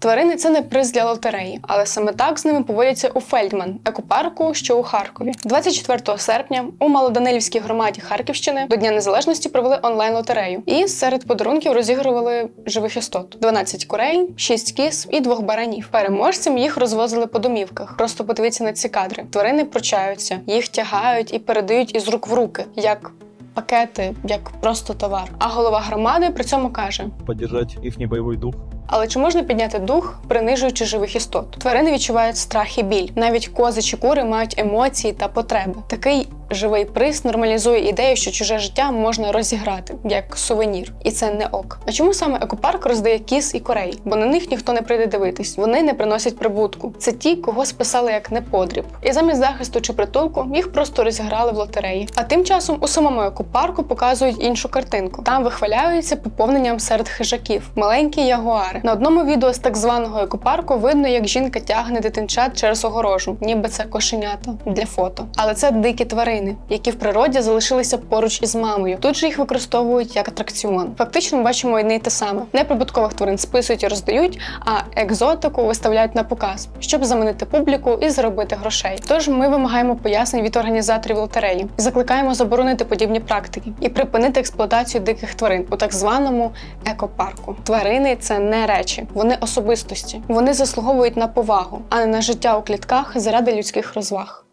Тварини це не приз для лотереї, але саме так з ними поводяться у Фельдман, екопарку, що у Харкові. 24 серпня у Малоданилівській громаді Харківщини до Дня Незалежності провели онлайн-лотерею. І серед подарунків розігрували живих істот: 12 курей, 6 кіз і двох баранів. Переможцям їх розвозили по домівках. Просто подивіться на ці кадри. Тварини пручаються, їх тягають і передають із рук в руки, як пакети, як просто товар. А голова громади при цьому каже: поддержать их боевой дух. Але чи можна підняти дух, принижуючи живих істот? Тварини відчувають страх і біль. Навіть кози чи кури мають емоції та потреби. Такий живий приз нормалізує ідею, що чуже життя можна розіграти як сувенір, і це не ок. А чому саме екопарк роздає кіз і корей? Бо на них ніхто не прийде дивитись. Вони не приносять прибутку. Це ті, кого списали як неподріб. І замість захисту чи притулку їх просто розіграли в лотереї. А тим часом у самому екопарку показують іншу картинку. Там вихваляються поповненням серед хижаків, маленькі ягуари. На одному відео з так званого екопарку видно, як жінка тягне дитинчат через огорожу, ніби це кошенята для фото. Але це дикі тварини, які в природі залишилися поруч із мамою. Тут же їх використовують як атракціон. Фактично, ми бачимо одне й те саме. Неприбуткових тварин списують і роздають, а екзотику виставляють на показ, щоб заманити публіку і заробити грошей. Тож ми вимагаємо пояснень від організаторів лотереї і закликаємо заборонити подібні практики і припинити експлуатацію диких тварин у так званому екопарку. Тварини це не речі, вони особистості. Вони заслуговують на повагу, а не на життя у клітках заради людських розваг.